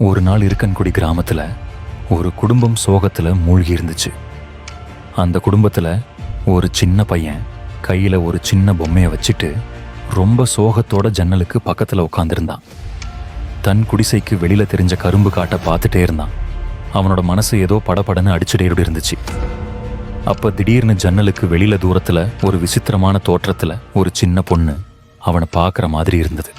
ஒரு நாள் இருக்கன்குடி கிராமத்தில் ஒரு குடும்பம் சோகத்தில் மூழ்கி இருந்துச்சு. அந்த குடும்பத்தில் ஒரு சின்ன பையன் கையில் ஒரு சின்ன பொம்மையை வச்சுட்டு ரொம்ப சோகத்தோட ஜன்னலுக்கு பக்கத்தில் உட்காந்துருந்தான் தன் குடிசைக்கு வெளியில் தெரிஞ்ச கரும்பு காட்டை பார்த்துட்டே இருந்தான். அவனோட மனசு ஏதோ படப்படன்னு அடிச்சுட்டே இருந்துச்சு. அப்போ திடீர்னு ஜன்னலுக்கு வெளியில் தூரத்தில் ஒரு விசித்திரமான தோற்றத்தில் ஒரு சின்ன பொண்ணு அவனை பார்க்குற மாதிரி இருந்தது.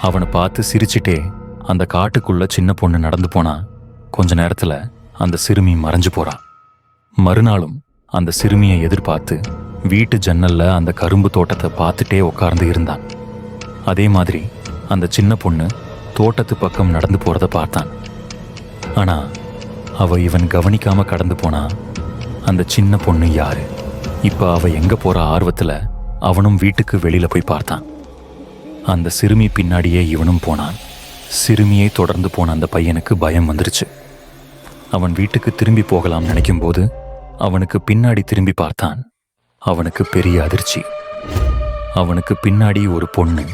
அவனை பார்த்து சிரிச்சிட்டே அந்த காட்டுக்குள்ள சின்ன பொண்ணு நடந்து போனா கொஞ்ச நேரத்துல அந்த சிறுமி மறைஞ்சு போறா. மறுநாளும் அந்த சிறுமியை எதிர்பார்த்து வீட்டு ஜன்னல்ல அந்த கரும்பு தோட்டத்தை பார்த்துட்டே உட்கார்ந்து இருந்தான். அதே மாதிரி அந்த சின்ன பொண்ணு தோட்டத்து பக்கம் நடந்து போறத பார்த்தான். ஆனா அவ இவன் கவனிக்காம கடந்து போனா அந்த சின்ன பொண்ணு யாரு? இப்ப அவ எங்க போற ஆர்வத்துல அவனும் வீட்டுக்கு வெளியில போய் பார்த்தான். அந்த சிறுமி பின்னாடியே இவனும் போனான். சிறுமியை தொடர்ந்து போன அந்த பையனுக்கு பயம் வந்துருச்சு. அவன் வீட்டுக்கு திரும்பி போகலாம் நினைக்கும்போது அவனுக்கு பின்னாடி திரும்பி பார்த்தான். அவனுக்கு பெரிய அதிர்ச்சி. அவனுக்கு பின்னாடி ஒரு பொண்ணு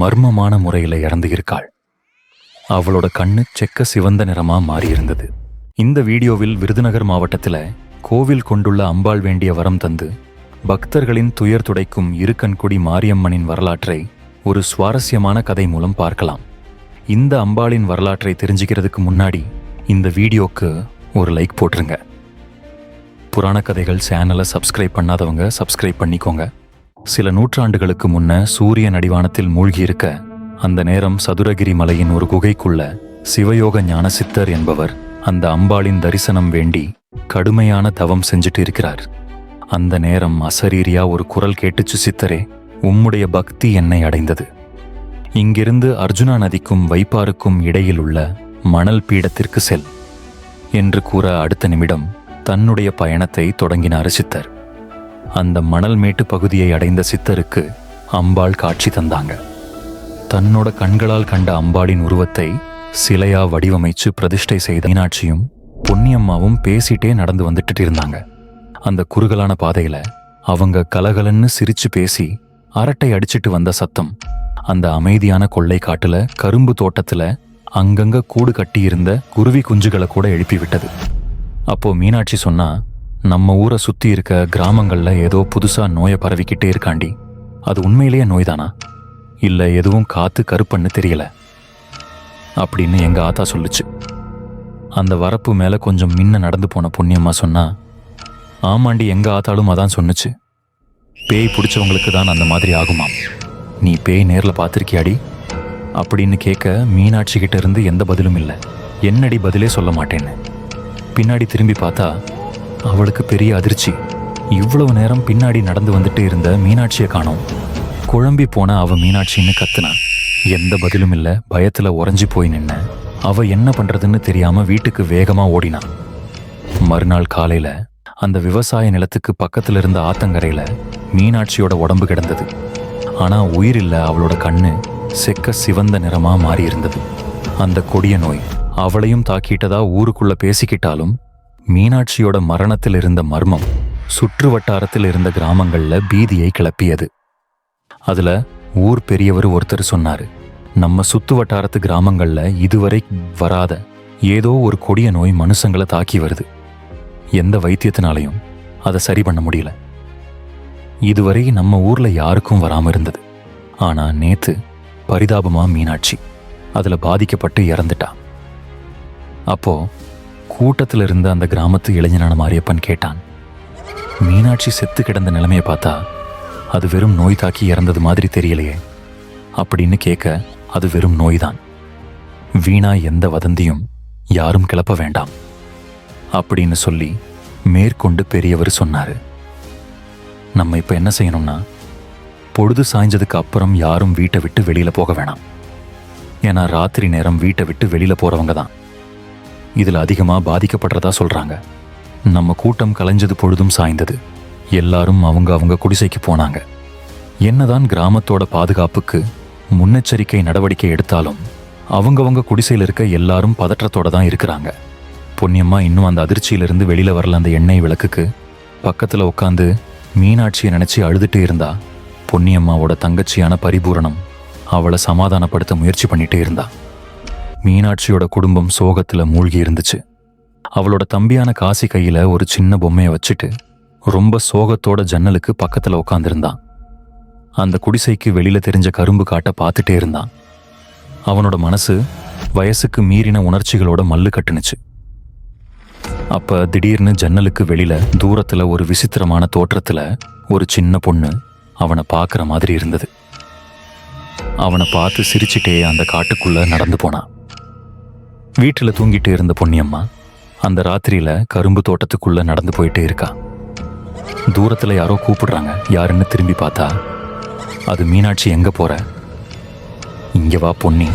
மர்மமான முறையில் இறந்து இருக்காள். அவளோட கண்ணு செக்க சிவந்த நிறமா மாறியிருந்தது. இந்த வீடியோவில் விருதுநகர் மாவட்டத்தில் கோவில் கொண்டுள்ள அம்பாள் வேண்டிய வரம் தந்து பக்தர்களின் துயர் துடைக்கும் இருக்கன்குடி மாரியம்மனின் வரலாற்றை ஒரு சுவாரஸ்யமான கதை மூலம் பார்க்கலாம். இந்த அம்பாளின் வரலாற்றை தெரிஞ்சுக்கிறதுக்கு முன்னாடி இந்த வீடியோக்கு ஒரு லைக் போட்டுருங்க. புராண கதைகள் சேனலை சப்ஸ்கிரைப் பண்ணாதவங்க சப்ஸ்கிரைப் பண்ணிக்கோங்க. சில நூற்றாண்டுகளுக்கு முன்ன சூரியன் நடிவானத்தில் மூழ்கி இருக்க அந்த நேரம் சதுரகிரி மலையின் ஒரு குகைக்குள்ள சிவயோக ஞானசித்தர் என்பவர் அந்த அம்பாளின் தரிசனம் வேண்டி கடுமையான தவம் செஞ்சுட்டு இருக்கிறார். அந்த நேரம் அசரீரியா ஒரு குரல் கேட்டுச்சு சித்தரே உம்முடைய பக்தி என்னை அடைந்தது. இங்கிருந்து அர்ஜுனா நதிக்கும் வைப்பாருக்கும் இடையில் உள்ள மணல் பீடத்திற்கு செல் என்று கூற அடுத்த நிமிடம் தன்னுடைய பயணத்தை தொடங்கினார் சித்தர். அந்த மணல் மேட்டு பகுதியை அடைந்த சித்தருக்கு அம்பாள் காட்சி தந்தாங்க. தன்னோட கண்களால் கண்ட அம்பாளின் உருவத்தை சிலையா வடிவமைச்சு பிரதிஷ்டை செய்த மீனாட்சியும் பொன்னியம்மாவும் பேசிட்டே நடந்து வந்துட்டு இருந்தாங்க. அந்த குறுகலான பாதையில அவங்க கலகலன்னு சிரிச்சு பேசி அரட்டை அடிச்சிட்டு வந்த சத்தம் அந்த அமைதியான கொள்ளை காட்டுல கரும்பு தோட்டத்துல அங்கங்க கூடு கட்டியிருந்த குருவி குஞ்சுகளை கூட எழுப்பி விட்டது. அப்போ மீனாட்சி சொன்னா நம்ம ஊரை சுத்தி இருக்க கிராமங்கள்ல ஏதோ புதுசா நோயை பரவிக்கிட்டே இருக்காண்டி. அது உண்மையிலேயே நோய்தானா? இல்ல எதுவும் காத்து கருப்பண்ணு தெரியல? அப்படின்னு எங்க ஆத்தா சொல்லுச்சு. அந்த வரப்பு மேல கொஞ்சம் மின்ன நடந்து போன புண்ணியம்மா சொன்னா ஆமாண்டி எங்க ஆத்தாலும் அதான் சொன்னுச்சு. பேய் பிடிச்சவங்களுக்கு தான் அந்த மாதிரி ஆகுமாம். நீ பேய் நேரில் பார்த்துருக்கியாடி? அப்படின்னு கேட்க மீனாட்சி கிட்ட இருந்து எந்த பதிலும் இல்லை. என்னடி பதிலே சொல்ல மாட்டேன்னு. பின்னாடி திரும்பி பார்த்தா அவளுக்கு பெரிய அதிர்ச்சி. இவ்வளவு நேரம் பின்னாடி நடந்து வந்துட்டு இருந்த மீனாட்சியை காணோம். குழம்பி போன அவ மீனாட்சின்னு கத்துனான் எந்த பதிலும் இல்லை பயத்துல உறைஞ்சி போய் நின்ன. அவ என்ன பண்றதுன்னு தெரியாம வீட்டுக்கு வேகமா ஓடினா. மறுநாள் காலையில அந்த விவசாய நிலத்துக்கு பக்கத்துல இருந்த ஆத்தங்கரையில மீனாட்சியோட உடம்பு கிடந்தது. ஆனா உயிரில்ல அவளோட கண்ணு செக்க சிவந்த நிறமா மாறி இருந்தது அந்த கொடிய நோய் அவளையும் தாக்கிட்டதா ஊருக்குள்ள பேசிக்கிட்டாலும் மீனாட்சியோட மரணத்தில் இருந்த மர்மம் சுற்று வட்டாரத்தில் இருந்த கிராமங்கள்ல பீதியை கிளப்பியது. அதுல ஊர் பெரியவர் ஒருத்தர் சொன்னாரு நம்ம சுத்து வட்டாரத்து கிராமங்கள்ல இதுவரை வராத ஏதோ ஒரு கொடிய நோய் மனுஷங்களை தாக்கி வருது. எந்த வைத்தியத்தினாலையும் அதை சரி பண்ண முடியல. இதுவரை நம்ம ஊர்ல யாருக்கும் வராம இருந்தது. ஆனா நேத்து பரிதாபமா மீனாட்சி அதுல பாதிக்கப்பட்டு இறந்துட்டா. அப்போ கூட்டத்தில் இருந்த அந்த கிராமத்து இளைஞனான மாரியப்பன் கேட்டான். மீனாட்சி செத்து கிடந்த நிலைமையை பார்த்தா அது வெறும் நோய் தாக்கி இறந்தது மாதிரி தெரியலையே. அப்படின்னு கேட்க அது வெறும் நோய்தான். வீணா எந்த வதந்தியும் யாரும் கிளப்ப வேண்டாம். அப்படின்னு சொல்லி மேற்கொண்டு பெரியவர் சொன்னாரு. நம்ம இப்போ என்ன செய்யணும்னா பொழுது சாய்ஞ்சதுக்கு அப்புறம் யாரும் வீட்டை விட்டு வெளியில் போக வேணாம். ஏன்னா ராத்திரி நேரம் வீட்டை விட்டு வெளியில் போகிறவங்க தான். இதில் அதிகமாக பாதிக்கப்படுறதா சொல்கிறாங்க நம்ம கூட்டம் கலைஞ்சது பொழுதும் சாய்ந்தது. எல்லாரும் அவங்க அவங்க குடிசைக்கு போனாங்க. என்னதான் கிராமத்தோட பாதுகாப்புக்கு முன்னெச்சரிக்கை நடவடிக்கை எடுத்தாலும் அவங்கவங்க குடிசையில் இருக்க எல்லாரும் பதற்றத்தோட தான் இருக்கிறாங்க. பொன்னியம்மா இன்னும் அந்த அதிர்ச்சியிலிருந்து வெளியில் வரல அந்த எண்ணெய் விளக்குக்கு பக்கத்தில் உட்காந்து மீனாட்சியை நினச்சி அழுதுகிட்டே இருந்தா. பொன்னியம்மாவோட தங்கச்சியான பரிபூரணம் அவளை சமாதானப்படுத்த முயற்சி பண்ணிட்டே இருந்தா. மீனாட்சியோட குடும்பம் சோகத்தில் மூழ்கி இருந்துச்சு. அவளோட தம்பியான காசி கையில் ஒரு சின்ன பொம்மையை வச்சுட்டு ரொம்ப சோகத்தோட ஜன்னலுக்கு பக்கத்தில் உட்காந்துருந்தான் அந்த குடிசைக்கு வெளியில் தெரிஞ்ச கரும்பு காட்டை பார்த்துட்டே இருந்தான் அவனோட மனசு வயசுக்கு மீறின உணர்ச்சிகளோட மல்லு கட்டுனுச்சு. அப்ப திடீர்னு ஜன்னலுக்கு வெளியில தூரத்துல ஒரு விசித்திரமான தோற்றத்துல ஒரு சின்ன பொண்ணு அவனை பார்க்குற மாதிரி இருந்தது. அவனை பார்த்து சிரிச்சிட்டே அந்த காட்டுக்குள்ள நடந்து போனான் வீட்டில் தூங்கிட்டு இருந்த பொன்னியம்மா அந்த ராத்திரியில கரும்பு தோட்டத்துக்குள்ள நடந்து போயிட்டே இருக்கா. தூரத்துல யாரோ கூப்பிடுறாங்க யாருன்னு திரும்பி பார்த்தா அது மீனாட்சி எங்க போற? இங்க வா பொன்னி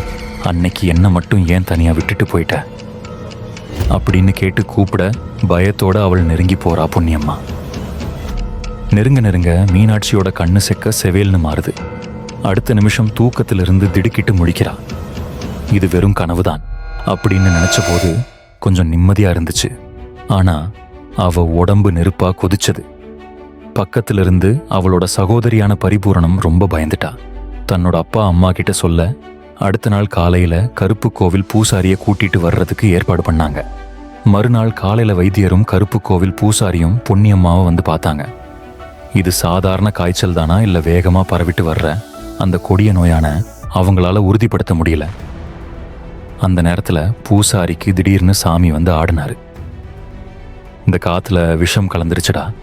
அன்னைக்கு என்ன மட்டும் ஏன் தனியா விட்டுட்டு போயிட்ட? அப்படின்னு கேட்டு கூப்பிட பயத்தோட அவள் நெருங்கி போறா புண்ணியம்மா. நெருங்க நெருங்க மீனாட்சியோட கண்ணு செக்க செவேல்னு மாறுது. அடுத்த நிமிஷம் தூக்கத்திலிருந்து திடுக்கிட்டு முழிக்கிறா. இது வெறும் கனவுதான் அப்படின்னு நினைச்ச போது கொஞ்சம் நிம்மதியா இருந்துச்சு. ஆனா அவ உடம்பு நெருப்பா கொதிச்சது. பக்கத்திலிருந்து அவளோட சகோதரியான பரிபூரணம் ரொம்ப பயந்துட்டா. தன்னோட அப்பா அம்மா கிட்ட சொல்ல அடுத்த நாள் காலையில கருப்பு கோவில் பூசாரிய கூட்டிட்டு வர்றதுக்கு ஏற்பாடு பண்ணாங்க. மறுநாள் காலையில வைத்தியரும் கருப்பு கோவில் பூசாரியும் பொன்னியம்மாவை வந்து பார்த்தாங்க. இது சாதாரண காய்ச்சல் தானா இல்லை வேகமாக பரவிட்டு வர்ற அந்த கொடிய நோயான அவங்களால உறுதிப்படுத்த முடியல. அந்த நேரத்தில் பூசாரிக்கு திடீர்னு சாமி வந்து ஆடினார். இந்த காத்துல விஷம் கலந்துருச்சுடா.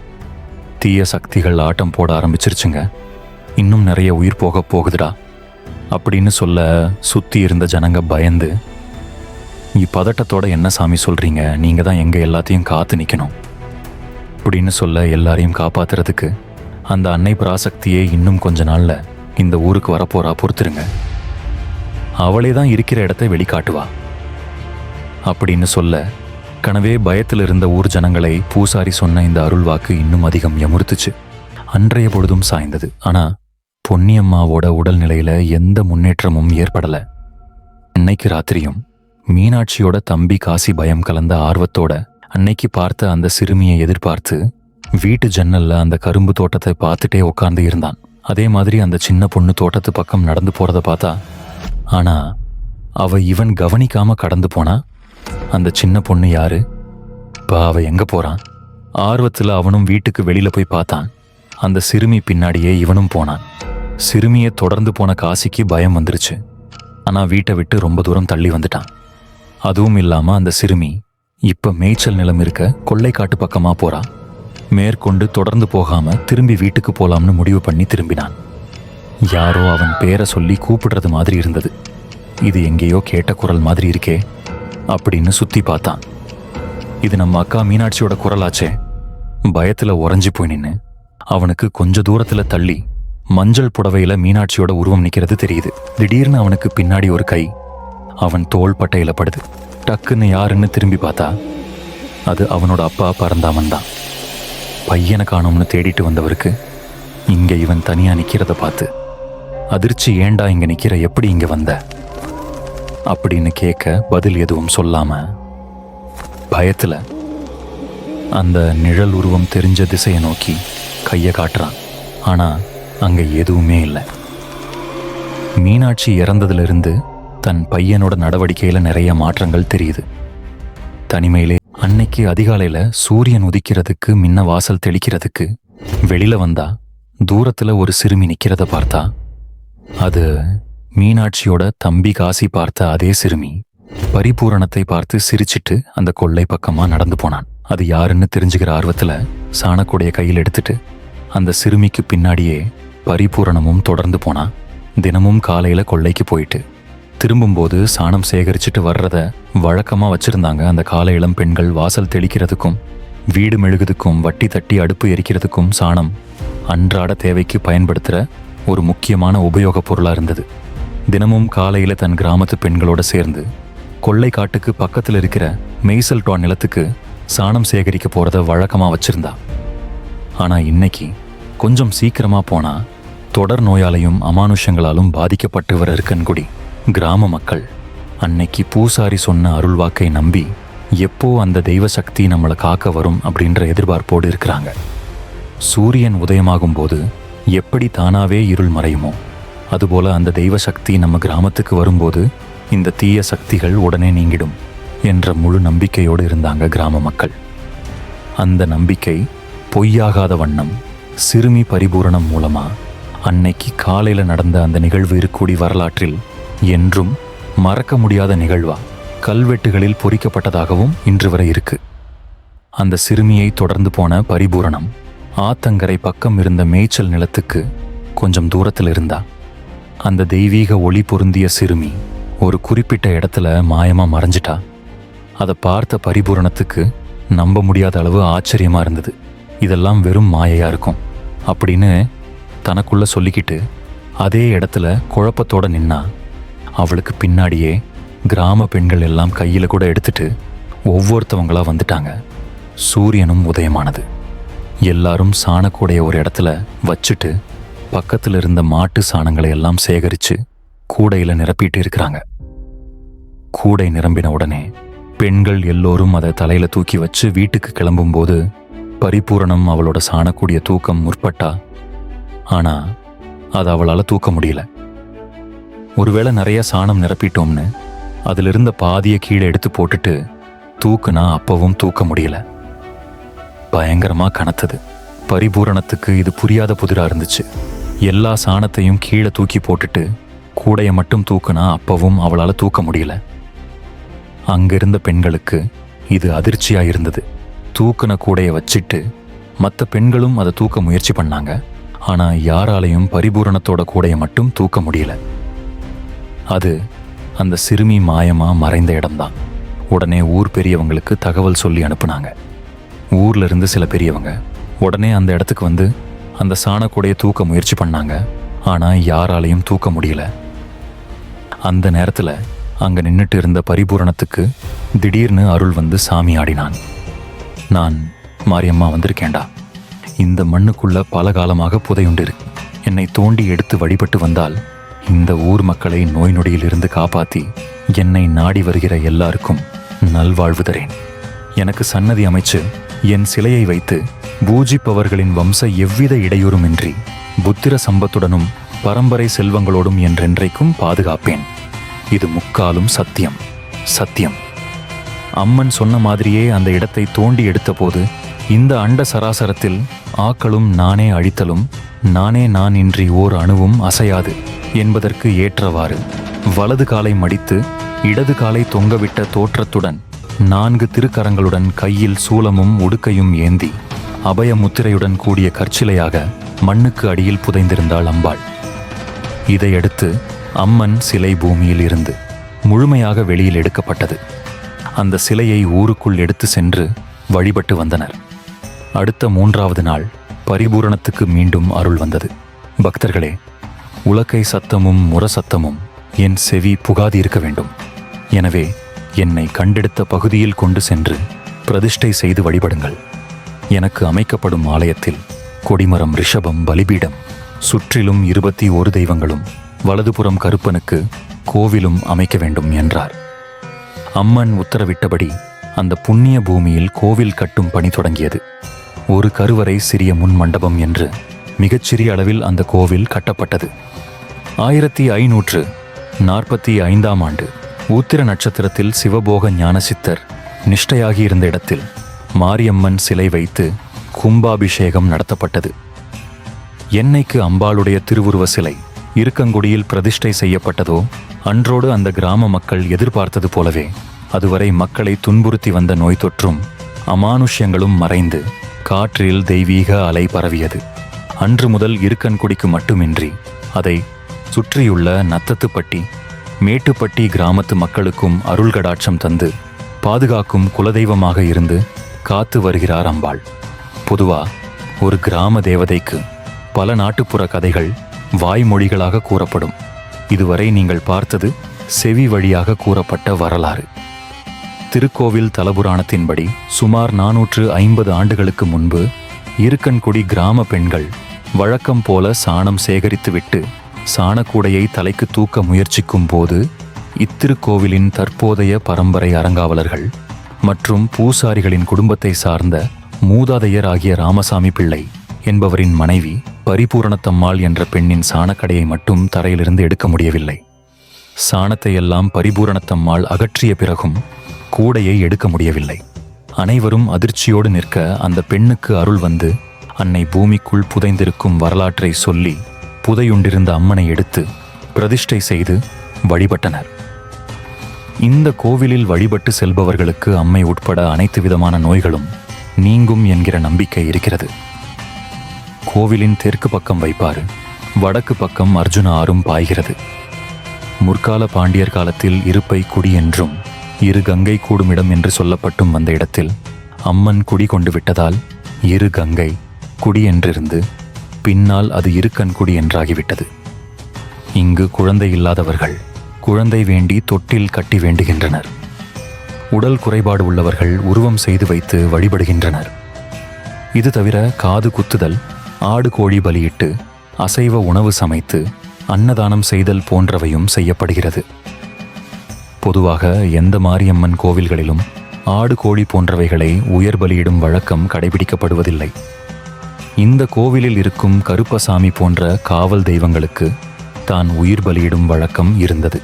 தீய சக்திகள் ஆட்டம் போட ஆரம்பிச்சிருச்சுங்க. இன்னும் நிறைய உயிர் போக போகுதுடா. அப்படின்னு சொல்ல சுத்தி இருந்த ஜனங்க பயந்து பதட்டத்தோட என்ன சாமி சொல்றீங்க? நீங்க தான் எங்க எல்லாத்தையும் காத்து நிக்கணும். அப்படின்னு சொல்ல எல்லாரையும் காப்பாத்துறதுக்கு அந்த அன்னை பராசக்தியே இன்னும் கொஞ்ச நாள்ல இந்த ஊருக்கு வரப்போறா பொறுத்துருங்க. அவளே தான் இருக்கிற இடத்த வெளிக்காட்டுவா. அப்படின்னு சொல்ல கனவே பயத்தில் இருந்த ஊர் ஜனங்களை பூசாரி சொன்ன இந்த அருள்வாக்கு இன்னும் அதிகம் எமுறுத்துச்சு. அன்றைய பொழுதும் சாய்ந்தது. ஆனா பொன்னியம்மாவோட உடல்நிலையில எந்த முன்னேற்றமும் ஏற்படல. அன்னைக்கு ராத்திரியும் மீனாட்சியோட தம்பி காசி பயம் கலந்த ஆர்வத்தோட அன்னைக்கு பார்த்த அந்த சிறுமியை எதிர்பார்த்து வீட்டு ஜன்னல்ல அந்த கரும்பு தோட்டத்தை பார்த்துட்டே உட்கார்ந்து இருந்தான். அதே மாதிரி அந்த சின்ன பொண்ணு தோட்டத்து பக்கம் நடந்து போறத பார்த்தா ஆனா அவ இவன் கவனிக்காம கடந்து போனா? அந்த சின்ன பொண்ணு யாரு? இப்போ அவ எங்க போறான் ஆர்வத்தில் அவனும் வீட்டுக்கு வெளியில போய் பார்த்தான். அந்த சிறுமி பின்னாடியே இவனும் போனான். சிறுமியை தொடர்ந்து போன காசிக்கு பயம் வந்துருச்சு. ஆனா வீட்டை விட்டு ரொம்ப தூரம் தள்ளி வந்துட்டான். அதுவும் இல்லாமல் அந்த சிறுமி இப்போ மேய்ச்சல் நிலம் இருக்க கொள்ளைக்காட்டு பக்கமாக போறா. மேற்கொண்டு தொடர்ந்து போகாம திரும்பி வீட்டுக்கு போலாம்னு முடிவு பண்ணி திரும்பினான். யாரோ அவன் பேரை சொல்லி கூப்பிடுறது மாதிரி இருந்தது. இது எங்கேயோ கேட்ட குரல் மாதிரி இருக்கே அப்படின்னு சுத்தி பார்த்தான். இது நம்ம அக்கா மீனாட்சியோட குரலாச்சே. பயத்துல உறைஞ்சு போய் நின்று அவனுக்கு கொஞ்ச தூரத்துல தள்ளி மஞ்சள் புடவையில மீனாட்சியோட உருவம் நிக்கிறது தெரியுது. திடீர்னு அவனுக்கு பின்னாடி ஒரு கை அவன் தோல் பட்டையில் படுது. டக்குன்னு யாருன்னு திரும்பி பார்த்தா அது அவனோட அப்பா பறந்தாமன் தான் பையனை காணோம்னு தேடிட்டு வந்தவருக்கு இங்கே இவன் தனியாக நிற்கிறத பார்த்து அதிர்ச்சி ஏண்டா இங்கே நிற்கிற எப்படி இங்கே வந்த? அப்படின்னு கேட்க பதில் எதுவும் சொல்லாம பயத்தில் அந்த நிழல் உருவம் தெரிஞ்ச திசையை நோக்கி கையை காட்டுறான். ஆனால் அங்கே எதுவுமே இல்லை. மீனாட்சி இறந்ததுலேருந்து தன் பையனோட நடவடிக்கையில நிறைய மாற்றங்கள் தெரியுது. தனிமையிலே அன்னைக்கு அதிகாலையில சூரியன் உதிக்கிறதுக்கு முன்ன வாசல் தெளிக்கிறதுக்கு வெளியில வந்தா தூரத்துல ஒரு சிறுமி நிக்கிறத பார்த்தா அது மீனாட்சியோட தம்பி காசி பார்த்த அதே சிறுமி. பரிபூரணத்தை பார்த்து சிரிச்சிட்டு அந்த கொள்ளை பக்கமா நடந்து போனான். அது யாருன்னு தெரிஞ்சுக்கிற ஆர்வத்துல சாணக்குடைய கையில் எடுத்துட்டு அந்த சிறுமிக்கு பின்னாடியே பரிபூரணமும் தொடர்ந்து போனா. தினமும் காலையில கொள்ளைக்கு போயிட்டு திரும்பும்போது சாணம் சேகரிச்சுட்டு வர்றத வழக்கமாக வச்சிருந்தாங்க அந்த கால இளம் பெண்கள் வாசல் தெளிக்கிறதுக்கும் வீடு மெழுகுதுக்கும் வட்டி தட்டி அடுப்பு எரிக்கிறதுக்கும் சாணம் அன்றாட தேவைக்கு பயன்படுத்துகிற ஒரு முக்கியமான உபயோகப் பொருளாக இருந்தது. தினமும் காலையில் தன் கிராமத்து பெண்களோடு சேர்ந்து கொள்ளை காட்டுக்கு பக்கத்தில் இருக்கிற மெய்சல் டோன் நிலத்துக்கு சாணம் சேகரிக்க போகிறத வழக்கமாக வச்சிருந்தா. ஆனால் இன்னைக்கு கொஞ்சம் சீக்கிரமாக போனால் தொடர் நோயாலையும் அமானுஷங்களாலும் பாதிக்கப்பட்டு வர இருக்கன்குடி கிராம மக்கள் அன்னைக்கு பூசாரி சொன்ன அருள்வாக்கை நம்பி எப்போ அந்த தெய்வ சக்தி நம்மளை காக்க வரும் அப்படின்ற எதிர்பார்ப்போடு இருக்கிறாங்க. சூரியன் உதயமாகும் போது எப்படி தானாவே இருள் மறையுமோ அதுபோல அந்த தெய்வ சக்தி நம்ம கிராமத்துக்கு வரும்போது இந்த தீய சக்திகள் உடனே நீங்கிடும் என்ற முழு நம்பிக்கையோடு இருந்தாங்க கிராம மக்கள். அந்த நம்பிக்கை பொய்யாகாத வண்ணம் சிறுமி பரிபூரணம் மூலமா அன்னைக்கு காலையில் நடந்த அந்த நிகழ்வு இருக்கூடி வரலாற்றில் என்றும் மறக்க முடியாத நிகழ்வா? கல்வெட்டுகளில் பொறிக்கப்பட்டதாகவும் இன்று வரை இருக்கு. அந்த சிறுமியை தொடர்ந்து போன பரிபூரணம் ஆத்தங்கரை பக்கம் இருந்த மேய்ச்சல் நிலத்துக்கு கொஞ்சம் தூரத்தில் இருந்தா. அந்த தெய்வீக ஒளி பொருந்திய சிறுமி ஒரு குறிப்பிட்ட இடத்துல மாயமா மறைஞ்சிட்டா. அதை பார்த்த பரிபூரணத்துக்கு நம்ப முடியாத அளவு ஆச்சரியமா இருந்தது. இதெல்லாம் வெறும் மாயையா இருக்கும். அப்படின்னு தனக்குள்ள சொல்லிக்கிட்டு அதே இடத்துல குழப்பத்தோட நின்னா. அவளுக்கு பின்னாடியே கிராம பெண்கள் எல்லாம் கையில் கூட எடுத்துட்டு ஒவ்வொருத்தவங்களா வந்துட்டாங்க. சூரியனும் உதயமானது. எல்லாரும் சாணக்கூடைய ஒரு இடத்துல வச்சுட்டு பக்கத்தில் இருந்த மாட்டு சாணங்களை எல்லாம் சேகரித்து கூடையில் நிரப்பிட்டு இருக்கிறாங்க. கூடை நிரம்பின உடனே பெண்கள் எல்லோரும் அதை தலையில் தூக்கி வச்சு வீட்டுக்கு கிளம்பும்போது பரிபூரணம் அவளோட சாணக்கூடிய தூக்கம் முற்பட்டா. ஆனால் அதை அவளால் தூக்க முடியல. ஒருவேளை நிறைய சாணம் நிரப்பிட்டோம்னு அதில் இருந்த பாதியை கீழே எடுத்து போட்டுட்டு தூக்குனா அப்பவும் தூக்க முடியல. பயங்கரமாக கனத்தது. பரிபூரணத்துக்கு இது புரியாத புதிரா இருந்துச்சு. எல்லா சாணத்தையும் கீழே தூக்கி போட்டுட்டு கூடையை மட்டும் தூக்குனா அப்பவும் அவளால் தூக்க முடியல. அங்கிருந்த பெண்களுக்கு இது அதிர்ச்சியாக இருந்தது. தூக்குன கூடையை வச்சிட்டு மற்ற பெண்களும் அதை தூக்க முயற்சி பண்ணாங்க. ஆனால் யாராலையும் பரிபூரணத்தோட கூடையை மட்டும் தூக்க முடியல. அது அந்த சிறுமி மாயமாக மறைந்த இடம்தான். உடனே ஊர் பெரியவங்களுக்கு தகவல் சொல்லி அனுப்புனாங்க. ஊர்ல இருந்து சில பெரியவங்க உடனே அந்த இடத்துக்கு வந்து அந்த சாணக்கூடைய தூக்க முயற்சி பண்ணாங்க. ஆனால் யாராலையும் தூக்க முடியல. அந்த நேரத்தில் அங்கே நின்றுட்டு இருந்த பரிபூரணத்துக்கு திடீர்னு அருள் வந்து சாமி ஆடினான். நான் மாரியம்மா வந்திருக்கேன்டா. இந்த மண்ணுக்குள்ள பல காலமாக புதையுண்டு என்னை தோண்டி எடுத்து வழிபட்டு வந்தால் இந்த ஊர் மக்களை நோய் நொடியிலிருந்து காப்பாற்றி காப்பாத்தி என்னை நாடி வருகிற எல்லாருக்கும் நல்வாழ்வு தரேன். எனக்கு சன்னதி அமைச்சு என் சிலையை வைத்து பூஜிப்பவர்களின் வம்ச எவ்வித இடையூறுமின்றி புத்திர சம்பத்துடனும் பரம்பரை செல்வங்களோடும் என்றென்றைக்கும் பாதுகாப்பேன். இது முக்காலும் சத்தியம் சத்தியம். அம்மன் சொன்ன மாதிரியே அந்த இடத்தை தோண்டி எடுத்தபோது இந்த அண்ட சராசரத்தில் ஆக்களும் நானே அழித்தலும் நானே நான் இன்றி ஓர் அணுவும் அசையாது. என்பதற்கு ஏற்றவாறு வலது காலை மடித்து இடது காலை தொங்கவிட்ட தோற்றத்துடன் நான்கு திருக்கரங்களுடன் கையில் சூலமும் உடுக்கையும் ஏந்தி அபய முத்திரையுடன் கூடிய கற்சிலையாக மண்ணுக்கு அடியில் புதைந்திருந்தாள் அம்பாள். இதையடுத்து அம்மன் சிலை பூமியில் இருந்து முழுமையாக வெளியில் எடுக்கப்பட்டது. அந்த சிலையை ஊருக்குள் எடுத்து சென்று வழிபட்டு வந்தனர். அடுத்த மூன்றாவது நாள் பரிபூரணத்துக்கு மீண்டும் அருள் வந்தது. பக்தர்களே உலக்கை சத்தமும் முரசத்தமும் என் செவி புகாதி இருக்க வேண்டும். எனவே என்னை கண்டெடுத்த பகுதியில் கொண்டு சென்று பிரதிஷ்டை செய்து வழிபடுங்கள். எனக்கு அமைக்கப்படும் ஆலயத்தில் கொடிமரம் ரிஷபம் பலிபீடம் சுற்றிலும் இருபத்தி ஒரு தெய்வங்களும் வலதுபுறம் கருப்பனுக்கு கோவிலும் அமைக்க வேண்டும் என்றார். அம்மன் உத்தரவிட்டபடி அந்த புண்ணிய பூமியில் கோவில் கட்டும் பணி தொடங்கியது. ஒரு கருவறை சிறிய முன் மண்டபம் என்று மிகச்சிறிய அளவில் அந்த கோவில் கட்டப்பட்டது. ஆயிரத்தி ஐநூற்று நாற்பத்தி ஐந்தாம் ஆண்டு ஊத்திர நட்சத்திரத்தில் சிவபோக ஞானசித்தர் நிஷ்டையாகி இருந்த இடத்தில் மாரியம்மன் சிலை வைத்து கும்பாபிஷேகம் நடத்தப்பட்டது. என்னைக்கு அம்பாளுடைய திருவுருவ சிலை இருக்கங்குடியில் பிரதிஷ்டை செய்யப்பட்டதோ அன்றோடு அந்த கிராம மக்கள் எதிர்பார்த்தது போலவே அதுவரை மக்களை துன்புறுத்தி வந்த நோய் தொற்றும் அமானுஷ்யங்களும் மறைந்து காற்றில் தெய்வீக அலை பரவியது. அன்று முதல் இருக்கன்குடிக்கு மட்டுமின்றி அதை சுற்றியுள்ள நத்தத்துப்பட்டி மேட்டுப்பட்டி கிராமத்து மக்களுக்கும் அருள்கடாட்சம் தந்து பாதுகாக்கும் குலதெய்வமாக இருந்து காத்து வருகிறார் அம்பாள். பொதுவா ஒரு கிராம தேவதைக்கு பல நாட்டுப்புற கதைகள் வாய்மொழிகளாக கூறப்படும். இதுவரை நீங்கள் பார்த்தது செவி வழியாக கூறப்பட்ட வரலாறு. திருக்கோவில் தலபுராணத்தின்படி சுமார் நாநூற்று ஐம்பது ஆண்டுகளுக்கு முன்பு இருக்கன்குடி கிராம பெண்கள் வழக்கம் போல சாணம் சேகரித்துவிட்டு சாணக்கூடையை தலைக்கு தூக்க முயற்சிக்கும் போது இத்திருக்கோவிலின் தற்போதைய பரம்பரை அறங்காவலர்கள் மற்றும் பூசாரிகளின் குடும்பத்தை சார்ந்த மூதாதையர் ஆகிய ராமசாமி பிள்ளை என்பவரின் மனைவி பரிபூரணத்தம்மாள் என்ற பெண்ணின் சாணக்கடையை மட்டும் தரையிலிருந்து எடுக்க முடியவில்லை. சாணத்தை எல்லாம் பரிபூரணத்தம்மாள் அகற்றிய பிறகும் கூடையை எடுக்க முடியவில்லை. அனைவரும் அதிர்ச்சியோடு நிற்க அந்த பெண்ணுக்கு அருள் வந்து அன்னை பூமிக்குள் புதைந்திருக்கும் வரலாற்றை சொல்லி புதையுண்டிருந்த அம்மனை எடுத்து பிரதிஷ்டை செய்து வழிபட்டனர். இந்த கோவிலில் வழிபட்டு செல்பவர்களுக்கு அம்மை உட்பட அனைத்து விதமான நோய்களும் நீங்கும் என்கிற நம்பிக்கை இருக்கிறது. கோவிலின் தெற்கு பக்கம் வைப்பாறு வடக்கு பக்கம் அர்ஜுன ஆறும் பாய்கிறது. முற்கால பாண்டியர் காலத்தில் இருப்பை குடி என்றும் இரு கங்கை கூடும் இடம் என்று சொல்லப்பட்டும் வந்த இடத்தில் அம்மன் குடி கொண்டு விட்டதால் இரு கங்கை குடி என்றிருந்து பின்னால் அது இருக்கன்குடி என்றாகிவிட்டது. இங்கு குழந்தை இல்லாதவர்கள் குழந்தை வேண்டி தொட்டில் கட்டி வேண்டுகின்றனர். உடல் குறைபாடு உள்ளவர்கள் உருவம் செய்து வைத்து வழிபடுகின்றனர். இது தவிர காது குத்துதல் ஆடு கோழி பலியிட்டு அசைவ உணவு சமைத்து அன்னதானம் செய்தல் போன்றவையும் செய்யப்படுகிறது. பொதுவாக எந்த மாரியம்மன் கோவில்களிலும் ஆடு கோழி போன்றவைகளை உயர் பலியிடும் வழக்கம் கடைபிடிக்கப்படுவதில்லை. இந்த கோவிலில் இருக்கும் கருப்பசாமி போன்ற காவல் தெய்வங்களுக்கு தான் உயிர் பலியிடும் வழக்கம் இருந்தது.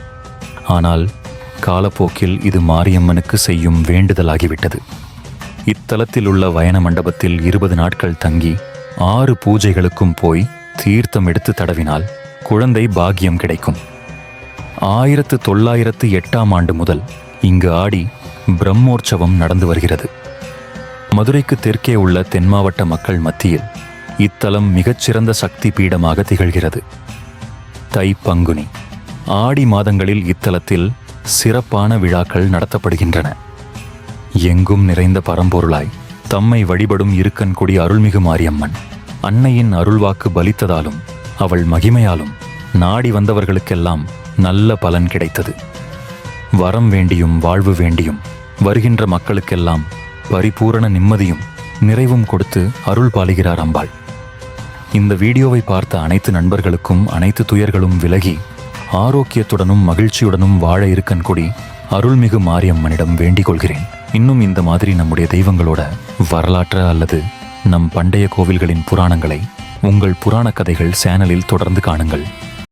ஆனால் காலப்போக்கில் இது மாரியம்மனுக்கு செய்யும் வேண்டுதலாகிவிட்டது. இத்தலத்தில் உள்ள வயன மண்டபத்தில் இருபது நாட்கள் தங்கி ஆறு பூஜைகளுக்கும் போய் தீர்த்தம் எடுத்து தடவினால் குழந்தை பாக்கியம் கிடைக்கும். ஆயிரத்து தொள்ளாயிரத்து எட்டாம் ஆண்டு முதல் இங்கு ஆடி பிரம்மோற்சவம் நடந்து வருகிறது. மதுரைக்கு தெற்கே உள்ள தென் மாவட்ட மக்கள் மத்தியில் இத்தலம் மிகச்சிறந்த சக்தி பீடமாக திகழ்கிறது. தை பங்குனி. ஆடி மாதங்களில் இத்தலத்தில் சிறப்பான விழாக்கள் நடத்தப்படுகின்றன. எங்கும் நிறைந்த பரம்பொருளாய் தம்மை வழிபடும் இருக்கன்குடி அருள்மிகு மாரியம்மன் அன்னையின் அருள்வாக்கு பலித்ததாலும் அவள் மகிமையாலும் நாடி வந்தவர்களுக்கெல்லாம் நல்ல பலன் கிடைத்தது. வரம் வேண்டியும் வாழ்வு வேண்டியும் வருகின்ற மக்களுக்கெல்லாம் பரிபூரண நிம்மதியும் நிறைவும் கொடுத்து அருள் பாலிகிறார் அம்பாள். இந்த வீடியோவை பார்த்த அனைத்து நண்பர்களுக்கும் அனைத்து துயர்களும் விலகி ஆரோக்கியத்துடனும் மகிழ்ச்சியுடனும் வாழ இருக்கன் கொடி அருள்மிகு மாரியம்மனிடம் வேண்டிக் கொள்கிறேன். இன்னும் இந்த மாதிரி நம்முடைய தெய்வங்களோட வரலாற்று அல்லது நம் பண்டைய கோவில்களின் புராணங்களை உங்கள் புராண கதைகள் சேனலில் தொடர்ந்து காணுங்கள்.